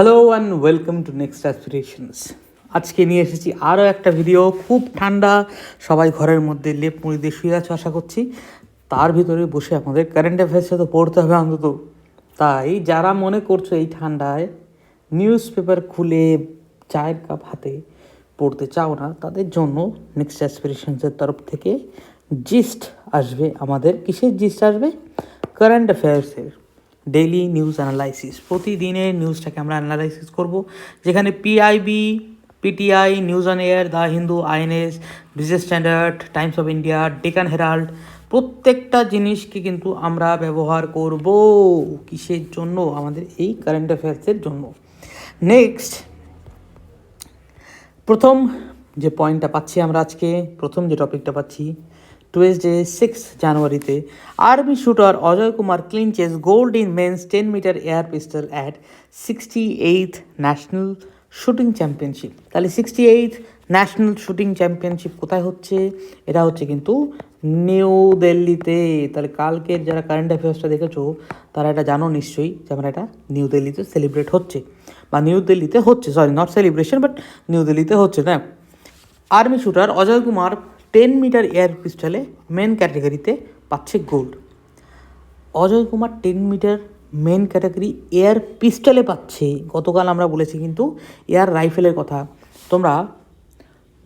Hello and welcome to Next Aspirations আজকে নিয়ে এসেছি আরও একটা ভিডিও খুব ঠান্ডা, সবাই ঘরের মধ্যে লেপ মুড়ি দিয়ে শুয়ে আছে আশা করছি। তার ভিতরে বসে আমাদের কারেন্ট অ্যাফেয়ার্সে তো পড়তে হবে অন্তত। তাই যারা মনে করছ এই ঠান্ডায় নিউজ পেপার খুলে চায়ের কাপ হাতে পড়তে চাও না, তাদের জন্য নেক্সট অ্যাসপিরেশনসের তরফ থেকে জিস্ট আসবে, আমাদের কিসের জিস্ট আসবে? কারেন্ট অ্যাফেয়ার্সের ডেইলি নিউজ অ্যানালাইসিস প্রতিদিনের নিউজটাকে আমরা অ্যানালাইসিস করব, যেখানে PIB PTI News on AIR the Hindu INS Business Standard Times of India Deccan Herald প্রত্যেকটা জিনিসকে কিন্তু আমরা ব্যবহার করব কিসের জন্য? আমাদের এই কারেন্ট অ্যাফেয়ার্সের জন্য। নেক্সট প্রথম যে পয়েন্টটা পাচ্ছি আমরা আজকে, প্রথম যে টপিকটা পাচ্ছি টুয়েসডে সিক্স জানুয়ারিতে army shooter Ajay Kumar clinches gold in men's ten metre air pistol at sixty eighth national shooting championship তাহলে sixty eighth national shooting championship কোথায় হচ্ছে? এটা হচ্ছে কিন্তু নিউ দিল্লিতে তাহলে কালকের যারা কারেন্ট অ্যাফেয়ার্সটা দেখেছ, তারা এটা জানো নিশ্চয়ই যে আমরা এটা নিউ দিল্লিতে সেলিব্রেট হচ্ছে। বা নিউ দিল্লিতে হচ্ছে sorry not celebration but new দিল্লিতে হচ্ছে, না? Army shooter Ajay Kumar ten metre air পিস্টলে men ক্যাটাগরিতে পাচ্ছে gold Ajay Kumar ten metre men category air পিস্টলে পাচ্ছে। গতকাল আমরা বলেছি কিন্তু এয়ার রাইফেলের কথা। তোমরা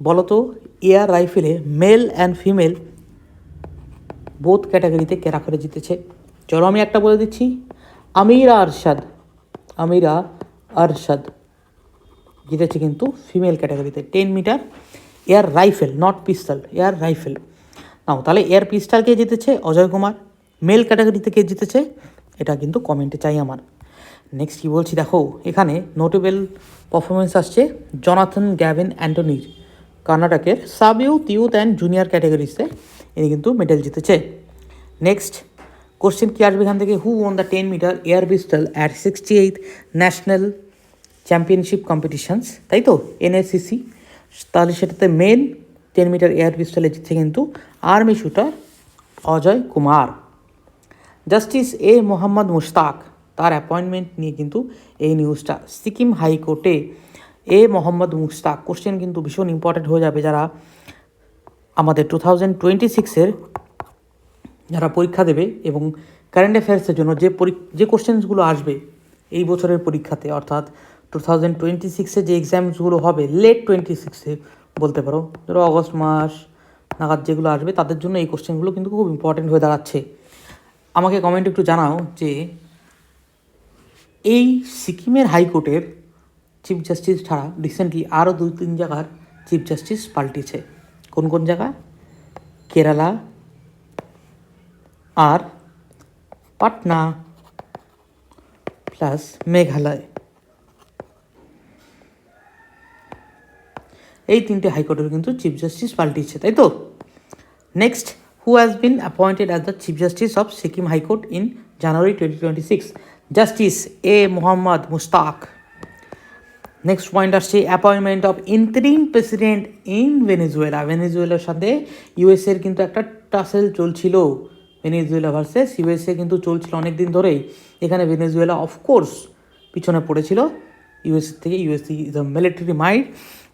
বলো তো এয়ার রাইফেলে মেল অ্যান্ড ফিমেল বোথ ক্যাটাগরিতে কেরা করে জিতেছে? চলো আমি একটা বলে দিচ্ছি। আমিরা আরশাদ আমিরা আরশাদ জিতেছে কিন্তু ফিমেল ক্যাটাগরিতে ten metre air rifle, not pistol, air rifle. Now, তাহলে এয়ার পিস্টাল কে জিতেছে? অজয় কুমার। মেল ক্যাটাগরিতে কে জিতেছে। এটা কিন্তু কমেন্টে চাই আমার। নেক্সট কী বলছি, দেখো, এখানে নোটেবল পারফরমেন্স আসছে জনাথন, গ্যাভিন অ্যান্টনির কর্ণাটকের sub youth youth and junior ক্যাটাগরিসে ইনি কিন্তু মেডেল জিতেছে। নেক্সট কোশ্চেন কি আসবে এখান থেকে? Who won the ten metre air pistol at sixty eight national championship competitions তাই তো? এনএসসিসি তাহলে সেটাতে মেন টেন মিটার এয়ার পিস্টলে জিতছে কিন্তু army shooter Ajay Kumar. Justice A Mohammad Mushtaq তার অ্যাপয়েন্টমেন্ট নিয়ে কিন্তু এই নিউজটা সিকিম হাইকোর্টে এ মোহাম্মদ মুশতাক কোশ্চেন কিন্তু ভীষণ ইম্পর্টেন্ট হয়ে যাবে যারা আমাদের টু থাউজেন্ড টোয়েন্টি সিক্সের যারা পরীক্ষা দেবে এবং কারেন্ট অ্যাফেয়ার্সের জন্য যে পরী যে কোশ্চেন্সগুলো আসবে এই বছরের পরীক্ষাতে, অর্থাৎ টু থাউজেন্ড টোয়েন্টি সিক্সে যে এক্সামসগুলো হবে লেট টোয়েন্টি সিক্সে বলতে পারো, ধরো অগস্ট মাস নাগাদ যেগুলো আসবে, তাদের জন্য এই কোশ্চেনগুলো কিন্তু খুব ইম্পর্টেন্ট হয়ে দাঁড়াচ্ছে। আমাকে কমেন্ট একটু জানাও যে, এই সিকিমের হাইকোর্টের চিফ জাস্টিস ছাড়া রিসেন্টলি আরও দুই তিন জায়গার চিফ জাস্টিস পাল্টিছে। কোন কোন জায়গা? কেরালা আর পাটনা প্লাস মেঘালয়। এই তিনটে হাইকোর্টের কিন্তু চিফ জাস্টিস পাল্টিছে তাই তো? Next who has been appointed as the chief justice of Sikkim high court in January twenty twenty six justice A Mohammad Mushtaq next point আসছে appointment of interim president in Venezuela ভেনেজুয়েলার সাথে ইউএসএর কিন্তু একটা tassel চলছিল। Venezuela versus USA কিন্তু চলছিল অনেক দিন ধরেই। এখানে ভেনেজুয়েলা অফকোর্স পিছনে পড়েছিল। ইউএসএ থেকে USA is a military mind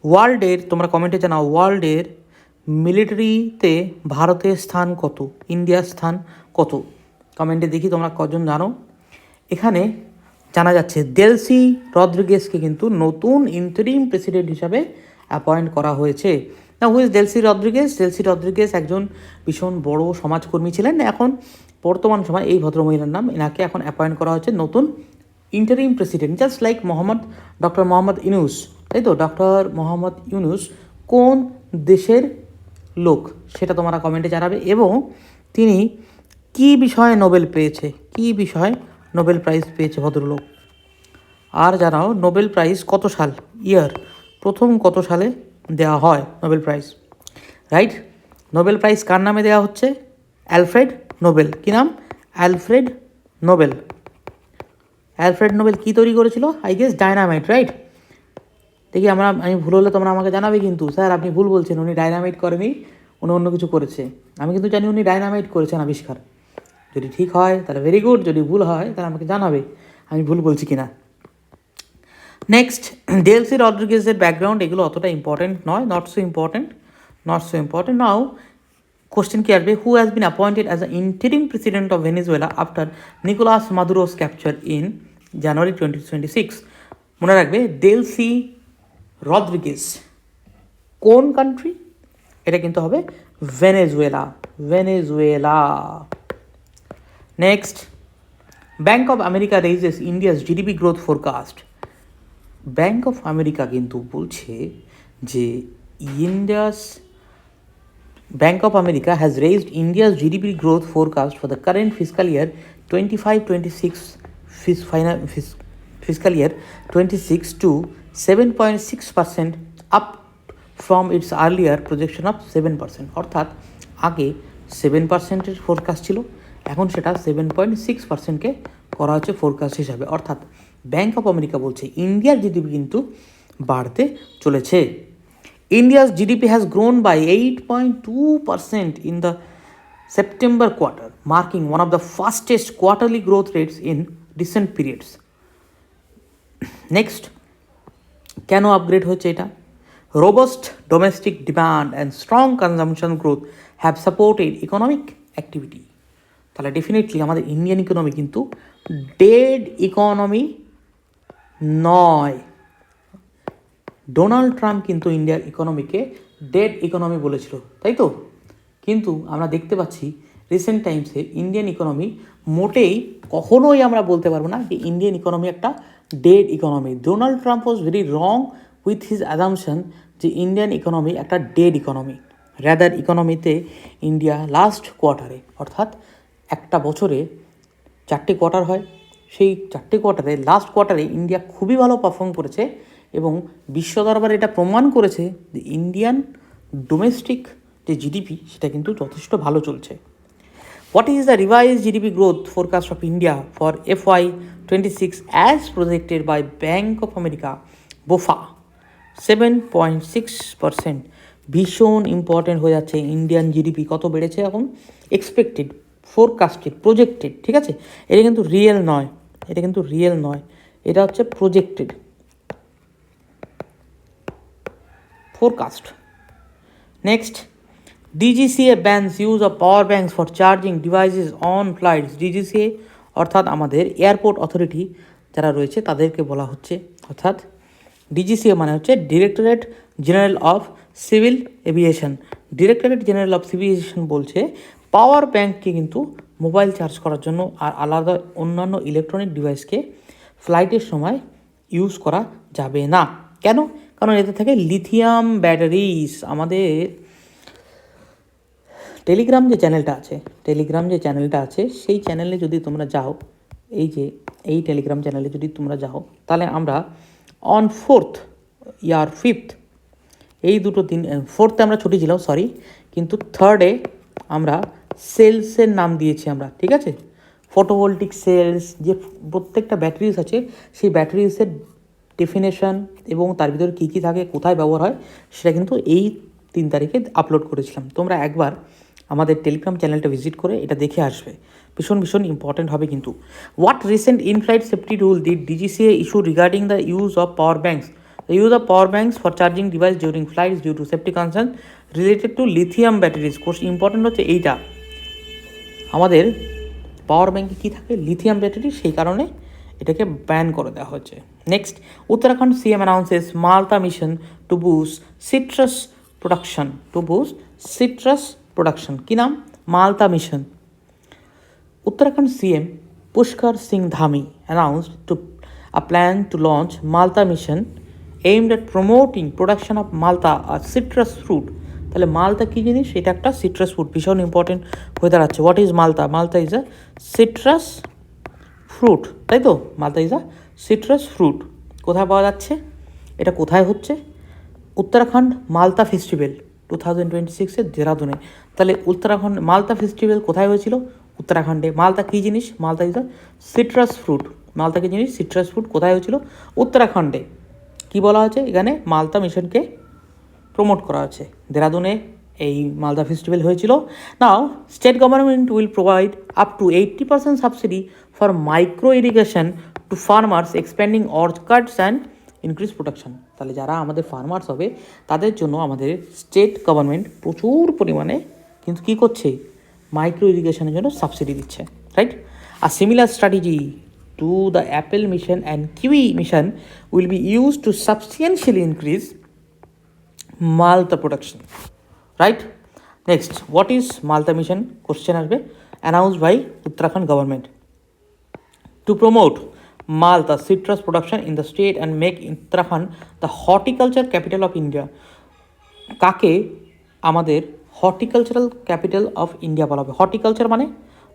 ওয়ার্ল্ডের, তোমরা কমেন্টে জানাও, ওয়ার্ল্ডের মিলিটারিতে ভারতের স্থান কত? ইন্ডিয়ার স্থান কত? কমেন্টে দেখি তোমরা কজন জানো। এখানে জানা যাচ্ছে, দেলসি রদ্রিগেসকে কিন্তু নতুন ইন্টারিম প্রেসিডেন্ট হিসাবে অ্যাপয়েন্ট করা হয়েছে। না who's Delcy Rodriguez Delcy Rodriguez একজন ভীষণ বড় সমাজকর্মী ছিলেন। এখন বর্তমান সময় এই ভদ্রমহিলার নাম, এনাকে এখন অ্যাপয়েন্ট করা হচ্ছে নতুন interim president just like Mohammad doctor Mohammad Yunus. তাই তো ডক্টর মোহাম্মদ ইউনুস কোন দেশের লোক? সেটা তোমরা কমেন্টে জানাবে এবং তিনি কী বিষয়ে নোবেল পেয়েছে? কী বিষয়ে নোবেল প্রাইজ পেয়েছে ভদ্রলোক? আর জানাও, নোবেল প্রাইজ কত সাল? ইয়ার, প্রথম কত সালে দেওয়া হয় Nobel prize? Right? Nobel prize কার নামে দেওয়া হচ্ছে? Alfred Nobel. কী নাম? Alfred Nobel. অ্যালফ্রেড নোবেল কী তৈরি করেছিল? I guess dynamite, right? দেখি আমরা, আমি ভুল হলে তোমরা আমাকে জানাবে কিন্তু। স্যার, আপনি ভুল বলছেন, উনি ডায়নামাইট করেনি, উনি অন্য কিছু করেছে। আমি কিন্তু জানি উনি ডায়নামাইট করেছেন আবিষ্কার। যদি ঠিক হয়, তাহলে ভেরি গুড যদি ভুল হয়, তাহলে আমাকে জানাবে, আমি ভুল বলছি কি না নেক্সট ডেলসি রড্রিগেজের ব্যাকগ্রাউন্ড এগুলো অতটা ইম্পর্টেন্ট নয় not so important not so important now question কি আসবে? Who has been appointed as a interim president of Venezuela after Nicolas Maduro's capture in January twenty twenty six মনে রাখবে Delcy Rodriguez. কোন country এটা কিন্তু হবে Venezuela. Venezuela. Next Bank of America raises India's GDP growth forecast Bank of America কিন্তু বলছে যে India's Bank of America has raised India's GDP growth forecast for the current fiscal year twenty five twenty six fees final fiscal year 26 to 7.6% up from its earlier projection of 7% অর্থাৎ আগে seven পার্সেন্টের forecast ছিল এখন সেটা seven point six পার্সেন্টকে করা হচ্ছে forecast হিসাবে। অর্থাৎ ব্যাঙ্ক অফ আমেরিকা বলছে ইন্ডিয়ার জিডিপি কিন্তু বাড়তে চলেছে। India's GDP has grown by eight point two percent in the September quarter, marking one of the fastest quarterly growth rates in recent periods. Next কেন আপগ্রেড হচ্ছে এটা? Robust domestic demand and strong consumption growth have supported economic activity তাহলে definitely আমাদের Indian economy কিন্তু dead economy নয়। Donald Trump কিন্তু ইন্ডিয়ার ইকোনমিকে dead economy বলেছিল, তাই তো? কিন্তু আমরা দেখতে পাচ্ছি রিসেন্ট টাইমসে ইন্ডিয়ান ইকোনমি মোটেই কখনোই আমরা বলতে পারব না যে ইন্ডিয়ান ইকোনমি একটা dead economy Donald Trump was very wrong with his assumption যে ইন্ডিয়ান ইকোনমি একটা ডেড ইকোনমি র্যাদার ইকোনমিতে ইন্ডিয়া লাস্ট কোয়ার্টারে অর্থাৎ একটা বছরে চারটে কোয়ার্টার হয়। সেই চারটে কোয়ার্টারে লাস্ট কোয়ার্টারে ইন্ডিয়া খুবই ভালো পারফর্ম করেছে এবং বিশ্ব দরবারে এটা প্রমাণ করেছে যে ইন্ডিয়ান ডোমেস্টিক যে জিডিপি সেটা কিন্তু যথেষ্ট ভালো চলছে। Forecast of India for F Y twenty six as projected by Bank of America BofA seven point six percent ভীষণ ইম্পর্টেন্ট হয়ে যাচ্ছে ইন্ডিয়ান জিডিপি কত বেড়েছে এখন? এক্সপেক্টেড ফোরকাস্টেড প্রজেক্টেড ঠিক আছে? এটা কিন্তু রিয়েল নয়। এটা কিন্তু রিয়েল নয়। এটা হচ্ছে projected forecast. Next, DGCA bans use of power banks for charging devices on flights. DGCA অর্থাৎ আমাদের এয়ারপোর্ট অথরিটি যারা রয়েছে, তাদেরকে বলা হচ্ছে, অর্থাৎ ডিজিসিএ মানে হচ্ছে Directorate General of Civil Aviation Directorate General of Civil Aviation বলছে পাওয়ার ব্যাঙ্ককে কিন্তু মোবাইল চার্জ করার জন্য আর আলাদা অন্যান্য ইলেকট্রনিক ডিভাইসকে ফ্লাইটের সময় ইউজ করা যাবে না। কেন? কারণ এতে থাকে লিথিয়াম ব্যাটারিজ আমাদের টেলিগ্রাম যে চ্যানেলটা আছে টেলিগ্রাম যে চ্যানেলটা আছে, সেই চ্যানেলে যদি তোমরা যাও, এই যে, এই টেলিগ্রাম চ্যানেলে যদি তোমরা যাও, তাহলে আমরা অন ফোর্থ ইয়ার ফিফথ এই দুটো দিন ফোর্থে আমরা ছুটি ছিলাম সরি কিন্তু থার্ডে আমরা সেলসের নাম দিয়েছি আমরা, ঠিক আছে? ফটোভোল্টিক সেলস যে প্রত্যেকটা ব্যাটারিজ আছে, সেই ব্যাটারিজের ডেফিনেশন এবং তার ভিতরে কী কী থাকে, কোথায় ব্যবহার হয়, সেটা কিন্তু এই তিন তারিখে আপলোড করেছিলাম। তোমরা একবার আমাদের টেলিগ্রাম চ্যানেলটা ভিজিট করে এটা দেখে আসবে। ভীষণ ভীষণ ইম্পর্টেন্ট হবে কিন্তু। What recent inflight safety rule the DGCA issue regarding the use of power banks the use of power banks for charging device during flights due to safety concern related to lithium batteries course important হচ্ছে এইটা। আমাদের পাওয়ার ব্যাঙ্কে কী থাকে? Lithium battery সেই কারণে এটাকে ban করে দেওয়া হচ্ছে। Next Uttarakhand CM announces Malta mission to boost citrus production to boost citrus production কী নাম? Malta mission. Uttarakhand CM Pushkar Singh Dhami announced to a plan to launch Malta mission aimed at promoting production of Malta, a citrus fruit. তাহলে মালতা কী জিনিস? এটা একটা citrus fruit ভীষণ important হয়ে দাঁড়াচ্ছে। What is malta? Malta is a citrus fruit তাই তো? Malta is a citrus fruit কোথায় পাওয়া যাচ্ছে? এটা কোথায় হচ্ছে? Uttarakhand Malta festival two thousand twenty সিক্সের দেরাদুনে। তাহলে উত্তরাখণ্ড মালতা ফেস্টিভ্যাল কোথায় হয়েছিল? উত্তরাখণ্ডে। মালতা কী জিনিস? মালতা আ সিট্রাস ফ্রুট মালতা কী জিনিস? সিট্রাস ফ্রুট কোথায় হয়েছিল? উত্তরাখণ্ডে। কী বলা হয়েছে এখানে? মালতা মিশনকে প্রমোট করা হয়েছে। দেরাদুনে এই মালদা ফেস্টিভ্যাল হয়েছিল। Now state government will provide up to eighty percent subsidy for micro irrigation to farmers expending orchards and increase production তাহলে যারা আমাদের ফার্মার্স হবে, তাদের জন্য আমাদের স্টেট গভর্নমেন্ট প্রচুর পরিমাণে কিন্তু কী করছে? মাইক্রো ইরিগেশনের জন্য সাবসিডি দিচ্ছে right R similar strategy to the apple mission and kiwi mission will be use to substantially increase Malta production right next what is Malta mission question আসবে announce by Uttarakhand government to promote Malta citrus production in the state and make Uttarakhand the horticulture capital of India. কাকে আমাদের horticultural capital of India বলা হবে? Horticulture মানে?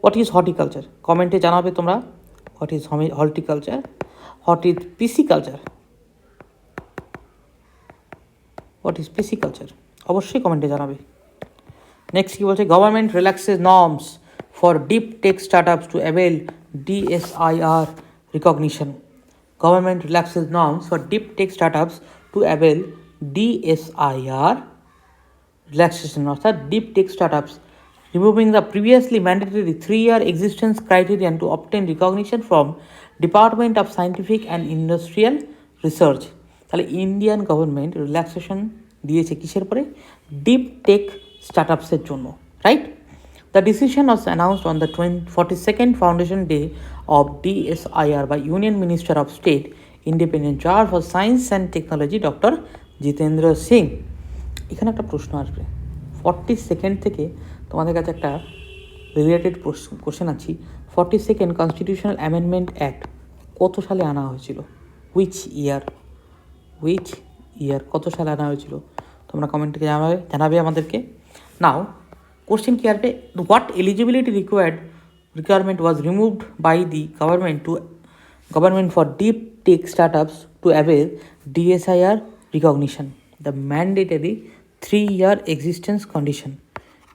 What is horticulture কমেন্টে জানাবে তোমরা। What is horticulture what is pisciculture what is pisciculture অবশ্যই কমেন্টে জানাবে। নেক্সট কী বলছে? Government relaxes norms for deep tech startups to avail DSIR recognition government relaxes norms for deep tech startups to avail DSIR relaxation অর্থাৎ deep tech startups removing the previously mandatory three-year existence criterion to obtain recognition from Department of Scientific and Industrial Research তাহলে Indian government relaxation দিয়েছে কিসের পরে deep tech স্টার্টআপসের জন্য right the decision was announced on the 42nd foundation day of DSIR by Union Minister of State, Independent Charge for Science and Technology Dr. Jitendra Singh এখানে একটা প্রশ্ন আসবে। Forty second থেকে তোমাদের কাছে একটা রিলেটেড কোশ্চেন আছি। Forty second constitutional amendment act কত সালে আনা হয়েছিল? হুইচ ইয়ার হুইচ ইয়ার কত সালে আনা হয়েছিল? তোমরা কমেন্ট জানাবে জানাবে আমাদেরকে। নাও কোশ্চেন কি আসবে? What eligibility required requirement was removed by the government to government for deep tech startups to avail DSIR recognition the mandatory three year existence condition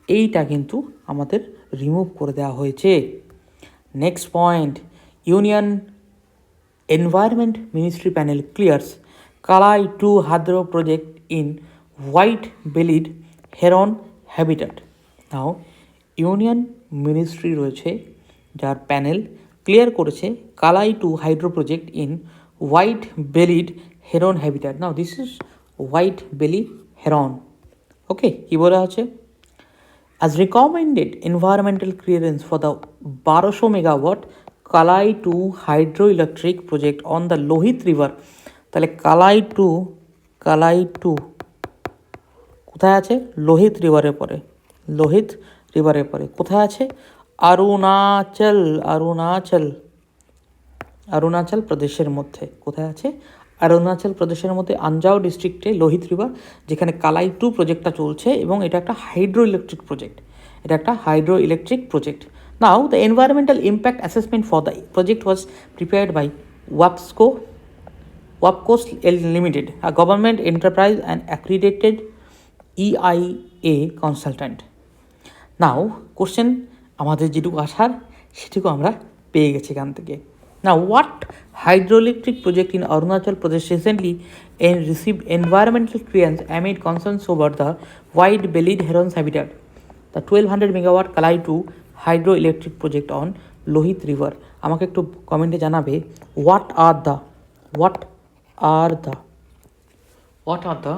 এইটা কিন্তু আমাদের রিমুভ করে দেওয়া হয়েছে। Next point union environment ministry panel clears Kalai two hydro project in white bellied heron habitat now union ministry রয়েছে, যার panel clear করেছে Kalai two hydro project in white bellied heron habitat. Now this is white belly heron. Okay, কী বলা আছে? As recommended environmental clearance for the 1200 megawatt Kalai 2 hydroelectric project on the Lohit river, তাহলে Kalai two কালাই two কোথায় আছে? লোহিত রিভারের পরে। লোহিত রিভারের পরে। কোথায় আছে? অরুণাচল অরুণাচল। অরুণাচল প্রদেশের মধ্যে। কোথায় আছে? অরুণাচল প্রদেশের মধ্যে আঞ্জাও ডিস্ট্রিক্টে লোহিত রিভার, যেখানে কালাই টু প্রজেক্টটা চলছে এবং এটা একটা হাইড্রো ইলেকট্রিক প্রজেক্ট। এটা একটা hydro electric project now the environmental impact assessment for the project was prepared by ওয়াপসকো ওয়াপকোস limited a government enterprise and accredited EIA consultant now question আমাদের যেটুকু আসার, সেটুকু আমরা পেয়ে গেছি এখান থেকে। না what hydroelectric project in Arunachal Pradesh recently an receive environmental clearance amid concerns over the white bellied heron habitat the twelve hundred megawatt Kalai two hydro electric project on Lohit river আমাকে একটু কমেন্টে জানাবে what are the what are the what are the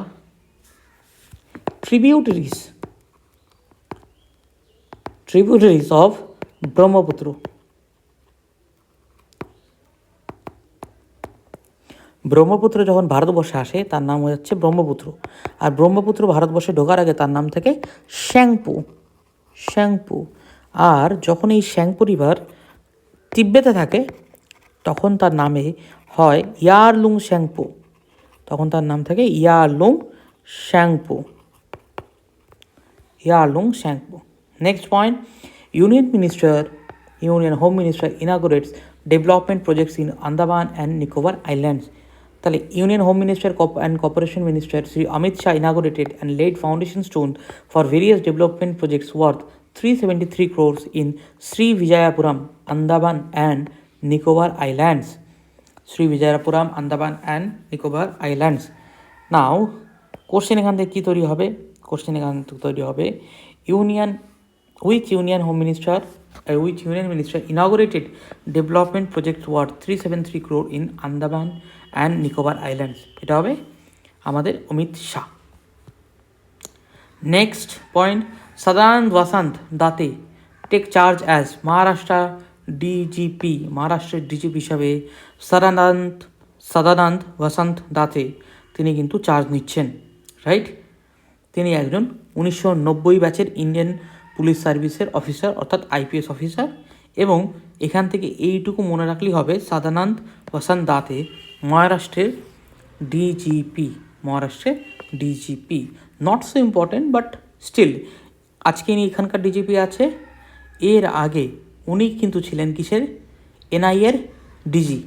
tributaries tributaries of Brahmaputra. Brahmaputra যখন ভারতবর্ষে আসে, তার নাম হচ্ছে ব্রহ্মপুত্র। আর ব্রহ্মপুত্র ভারতবর্ষে ঢোকার আগে তার নাম থাকে শ্যাংপু। শ্যাংপু। আর যখন এই শ্যাংপু রিভার তিব্বেতে থাকে, তখন তার নামে হয় ইয়ারলুং শ্যাংপু। তখন তার নাম থাকে Yarlung Tsangpo. Yarlung Tsangpo. Next point union minister union home minister inaugurates development projects in Andaman and Nicobar Islands তাহলে union home minister and corporation minister Shri Amit Shah inaugurated and laid foundation stone for various development projects worth three seventy three crores in Shri Vijayapuram Andaman and Nicobar Islands Shri Vijayapuram Andaman and Nicobar Islands now question এখান থেকে কী তৈরি হবে? Question এখান থেকে তৈরি হবে union which union home minister uh, which union minister inaugurated development projects worth 373 crore in andaman and Nicobar Islands এটা হবে আমাদের Amit Shah. Next point Sadanand Vasant Date take charge as Maharashtra DGP মহারাষ্ট্রের DGP হিসাবে সদানন্দ সদানন্দ বসন্ত দাতে তিনি কিন্তু charge নিচ্ছেন right তিনি একজন উনিশশো নব্বই ব্যাচের ইন্ডিয়ান পুলিশ সার্ভিসের অফিসার, অর্থাৎ আইপিএস অফিসার এবং এখান থেকে এইটুকু মনে রাখলেই হবে সাদানন্দ বসন্ত দাতে, মহারাষ্ট্রের ডিজিপি মহারাষ্ট্রের DGP not so important but still আজকে ইনি এখানকার ডিজিপি আছে। এর আগে উনি কিন্তু ছিলেন কিসের? এনআইএর ডিজি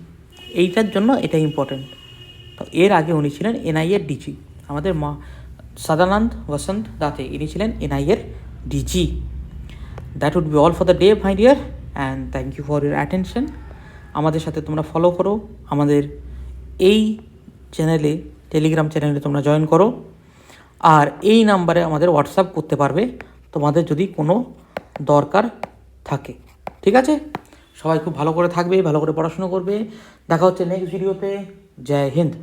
এইটার জন্য এটা ইম্পর্টেন্ট তো এর আগে উনি ছিলেন এনআইএর ডিজি আমাদের মা সদানন্দ বসন্ত দাতে, ইনি ছিলেন এনআইএর DG that would be all for the day my dear and thank you for your attention আমাদের সাথে তোমরা ফলো করো। আমাদের এই চ্যানেলে টেলিগ্রাম চ্যানেলে তোমরা জয়েন করো। আর এই নাম্বারে আমাদের হোয়াটসঅ্যাপ করতে পারবে। তোমাদের যদি কোনো দরকার থাকে। ঠিক আছে? সবাই খুব ভালো করে থাকবে, ভালো করে পড়াশুনো করবে। দেখা হচ্ছে নেক্সট ভিডিওতে জয় হিন্দ।